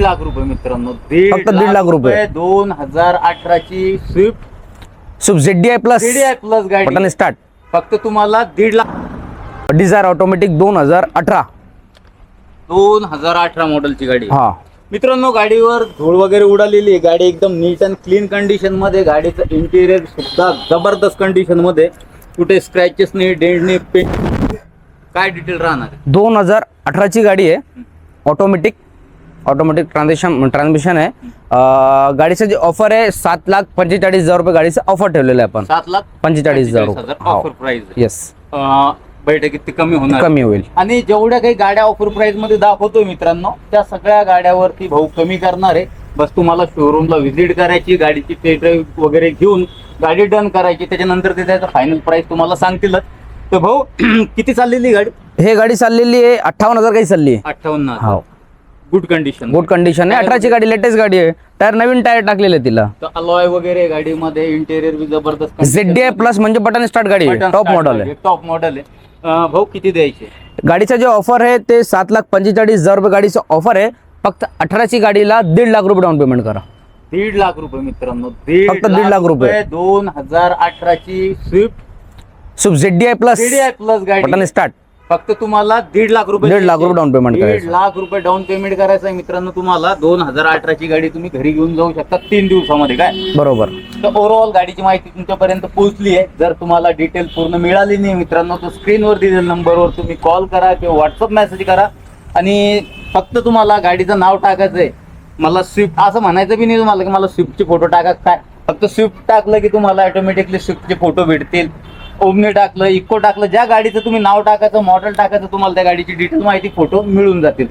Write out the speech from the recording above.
लाख रुपये मित्रांनो. फक्त दीड लाख रुपये. दोन हजार अठराची Swift Swift Z D I plus CDI plus button गाडी. स्टार्ट फक्त तुम्हाला दीड लाख डिझायर ऑटोमॅटिक दोन हजार अठरा. दोन हजार अठरा मॉडेलची गाडी. हा. मित्रांनो गाडीवर धूळ वगैरे उडालेली आहे. गाडी एकदम नीट अँड क्लीन कंडिशनमध्ये गाडीचं इंटिरियर सुद्धा जबरदस्त कंडिशनमध्ये. कुठे स्क्रॅचेस नाही डेंट नाही पेंट काय डिटेल राहणार? दोन हजार अठराची गाडी आहे. ऑटोमॅटिक ऑटोमॅटिक ट्रान्झॅक्शन ट्रान्समिशन आहे. गाडीचं जे ऑफर आहे सात लाख पंचेचाळीस हजार रुपये गाडीचं ऑफर ठेवलेलं आहे आपण. सात लाख पंचेचाळीस हजार हजार रुपये ऑफर. प्राइस येस बैठकीत ते कमी होणार. कमी होईल. आणि जेवढ्या काही गाड्या ऑफर प्राइसमध्ये दाखवतोय मित्रांनो त्या सगळ्या गाड्यावरती भाऊ कमी करणार आहे. बस तुम्हाला शोरूमला व्हिजिट करायची गाडीची टेस्ट ड्राईव्ह वगैरे घेऊन गाडी डन करायची त्याच्यानंतर ते त्याचं फायनल प्राइस तुम्हाला सांगतीलच तर भाऊ किती चाललेली गाडी? हे गाडी चाललेली आहे अठ्ठावन्न हजार काही चालली आहे. अठ्ठावन्न हो. गुड कंडिशन गुड कंडिशन आहे. अठराची गाडी लेटेस्ट गाडी आहे. टायर नवीन टायर टाकलेले तिला. अलॉय वगैरे गाडीमध्ये इंटेरियर बी जबरदस्त झेड डी आय प्लस म्हणजे बटन स्टार्ट गाडी आहे. टॉप मॉडेल आहे. टॉप मॉडेल आहे. भाऊ किती द्यायचे? गाडीचं जे ऑफर आहे ते सात लाख पंचेचाळीस हजार रुपये गाडीचं ऑफर आहे. फक्त अठराची गाडीला दीड लाख रुपये डाऊन पेमेंट करा. दीड लाख रुपये मित्रांनो. फक्त दीड लाख रुपये. दोन हजार अठराची Swift Swift Z D I plus plus गाडी. स्टार्ट फक्त तुम्हाला दीड लाख रुपये दीड लाख. रुपये down payment दीड करायचं. लाख रुपये डाऊन पेमेंट करायचं आहे मित्रांनो तुम्हाला. दोन हजार अठराची गाडी तुम्ही घरी घेऊन जाऊ शकता तीन दिवसामध्ये काय? बरोबर. तर ओव्हरऑल गाडीची माहिती तुमच्यापर्यंत पोहोचली आहे. जर तुम्हाला डिटेल पूर्ण मिळाली नाही मित्रांनो तर स्क्रीनवर दिलेल्या नंबरवर तुम्ही कॉल करा किंवा व्हॉट्सअप मेसेज करा. आणि फक्त तुम्हाला गाडीचं नाव टाकायचं आहे मला स्विफ्ट असं म्हणायचं बी नाही तुम्हाला की मला स्विफ्टचे फोटो टाका. काय? फक्त स्विफ्ट टाकलं की तुम्हाला ऑटोमॅटिकली स्विफ्टचे फोटो भेटतील. ओमने टाकलं इको टाकलं ज्या गाडीचं तुम्ही नाव टाकायचं मॉडेल टाकायचं तुम्हाला त्या गाडीची डिटेल माहिती फोटो मिळून जातील.